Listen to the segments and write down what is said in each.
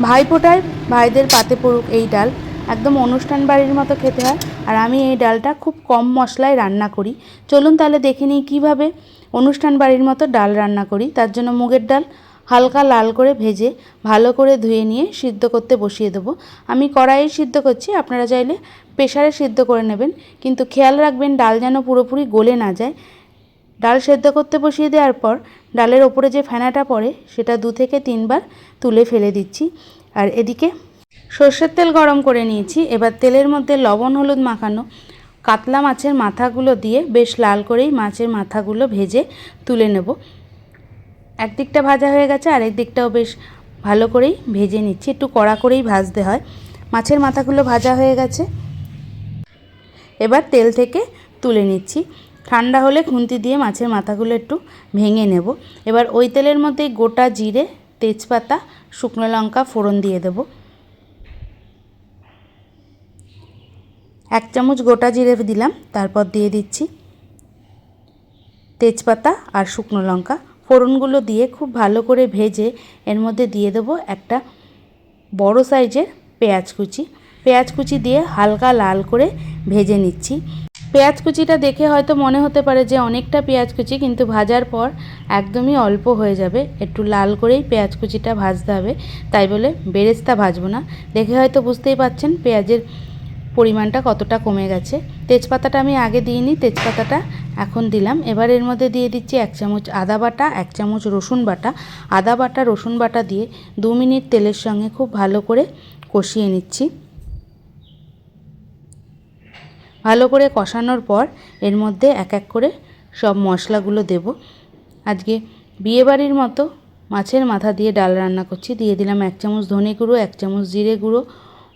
ভাইফোঁটায় ভাইদের পাতে পড়ুক এই ডাল। একদম অনুষ্ঠান বাড়ির মতো খেতে হয়। আর আমি এই ডালটা খুব কম মশলায় রান্না করি। চলুন তাহলে দেখে নিই কীভাবে অনুষ্ঠান বাড়ির মতো ডাল রান্না করি। তার জন্য মুগের ডাল হালকা লাল করে ভেজে ভালো করে ধুয়ে নিয়ে সিদ্ধ করতে বসিয়ে দেবো। আমি কড়াইয়ে সিদ্ধ করছি। আপনারা চাইলে প্রেশারে সিদ্ধ করে নেবেন। কিন্তু খেয়াল রাখবেন, ডাল যেন পুরোপুরি গলে না যায়। ডাল সেদ্ধ করতে বসিয়ে দেওয়ার পর ডালের ওপরে যে ফেনাটা পড়ে, সেটা দু থেকে তিনবার তুলে ফেলে দিচ্ছি। আর এদিকে সর্ষের তেল গরম করে নিয়েছি। এবার তেলের মধ্যে লবণ, হলুদ মাখানো কাতলা মাছের মাথাগুলো দিয়ে বেশ লাল করেই মাছের মাথাগুলো ভেজে তুলে নেব। একদিকটা ভাজা হয়ে গেছে, আরেক দিকটাও বেশ ভালো করেই ভেজে নিচ্ছি। একটু কড়া করেই ভাজতে হয়। মাছের মাথাগুলো ভাজা হয়ে গেছে। এবার তেল থেকে তুলে নিচ্ছি। ঠান্ডা হলে খুন্তি দিয়ে মাছের মাথাগুলো একটু ভেঙে নেব। এবার ওই তেলের মধ্যে গোটা জিরে, তেজপাতা, শুকনো লঙ্কা ফোড়ন দিয়ে দেব। এক চামচ গোটা জিরে দিলাম, তারপর দিয়ে দিচ্ছি তেজপাতা আর শুকনো লঙ্কা। ফোড়নগুলো দিয়ে খুব ভালো করে ভেজে এর মধ্যে দিয়ে দেবো একটা বড় সাইজের পেঁয়াজ কুচি। পেঁয়াজ কুচি দিয়ে হালকা লাল করে ভেজে নিচ্ছি। পেঁয়াজ কুচিটা দেখে হয়তো মনে হতে পারে যে অনেকটা পেঁয়াজ কুচি, কিন্তু ভাজার পর একদমই অল্প হয়ে যাবে। একটু লাল করেই পেঁয়াজ কুচিটা ভাজতে হবে। তাই বলে বেরেস্তা ভাজবো না। দেখে হয়তো বুঝতেই পাচ্ছেন পেঁয়াজের পরিমাণটা কতটা কমে গেছে। তেজপাতাটা আমি আগে দিইনি, তেজপাতাটা এখন দিলাম। এবার এর মধ্যে দিয়ে দিচ্ছি এক চামচ আদা বাটা, এক চামচ রসুন বাটা। আদা বাটা, রসুন বাটা দিয়ে দু মিনিট তেলের সঙ্গে খুব ভালো করে কষিয়ে নিচ্ছি। ভালো করে কষানোর পর এর মধ্যে এক এক করে সব মশলাগুলো দেব। আজকে বিয়েবাড়ির মতো মাছের মাথা দিয়ে ডাল রান্না করছি। দিয়ে দিলাম এক চামচ ধনে গুঁড়ো, এক চামচ জিরে গুঁড়ো,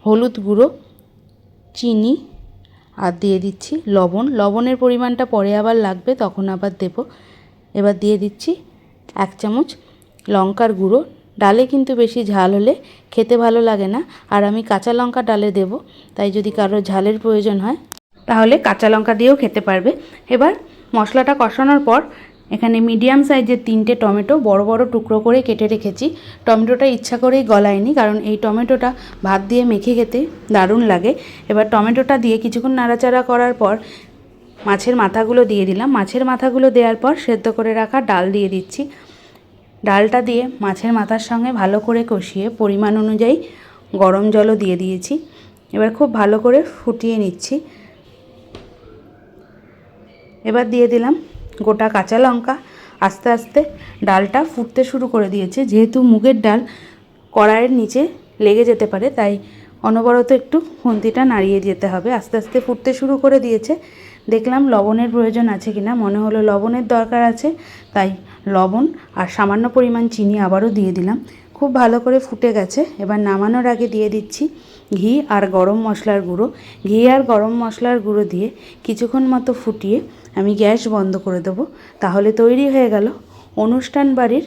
হলুদ গুঁড়ো, চিনি আর দিয়ে দিচ্ছি লবণ। লবণের পরিমাণটা পরে আবার লাগবে, তখন আবার দেব। এবার দিয়ে দিচ্ছি এক চামচ লঙ্কার গুঁড়ো। ডালে কিন্তু বেশি ঝাল হলে খেতে ভালো লাগে না। আর আমি কাঁচা লঙ্কা ডালে দেব, তাই যদি কারোর ঝালের প্রয়োজন হয় তাহলে কাঁচা লঙ্কা দিয়েও খেতে পারবে। এবার মশলাটা কষানোর পর এখানে মিডিয়াম সাইজের তিনটে টমেটো বড় বড় টুকরো করে কেটে রেখেছি। টমেটোটা ইচ্ছা করেই গলায়নি, কারণ এই টমেটোটা ভাত দিয়ে মেখে খেতে দারুণ লাগে। এবার টমেটোটা দিয়ে কিছুক্ষণ নাড়াচাড়া করার পর মাছের মাথাগুলো দিয়ে দিলাম। মাছের মাথাগুলো দেওয়ার পর সেদ্ধ করে রাখা ডাল দিয়ে দিচ্ছি। ডালটা দিয়ে মাছের মাথার সঙ্গে ভালো করে কষিয়ে পরিমাণ অনুযায়ী গরম জলও দিয়ে দিয়েছি। এবার খুব ভালো করে ফুটিয়ে নিচ্ছি। এবার দিয়ে দিলাম গোটা কাঁচা লঙ্কা। আস্তে আস্তে ডালটা ফুটতে শুরু করে দিয়েছে। যেহেতু মুগের ডাল কড়াইয়ের নিচে লেগে যেতে পারে, তাই অনবরত একটু খুন্তিটা নাড়িয়ে যেতে হবে। আস্তে আস্তে ফুটতে শুরু করে দিয়েছে। দেখলাম লবণের প্রয়োজন আছে কিনা, মনে হলো লবণের দরকার আছে, তাই লবণ আর সামান্য পরিমাণ চিনি আবারও দিয়ে দিলাম। খুব ভালো করে ফুটে গেছে। এবার নামানোর আগে দিয়ে দিচ্ছি ঘি আর গরম মশলার গুঁড়ো। ঘি আর গরম মশলার গুঁড়ো দিয়ে কিছুক্ষণ মতো ফুটিয়ে আমি গ্যাস বন্ধ করে দেবো। তাহলে তৈরি হয়ে গেল অনুষ্ঠান বাড়ির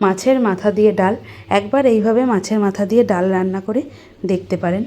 মাছের মাথা দিয়ে ডাল। একবার এইভাবে মাছের মাথা দিয়ে ডাল রান্না করে দেখতে পারেন।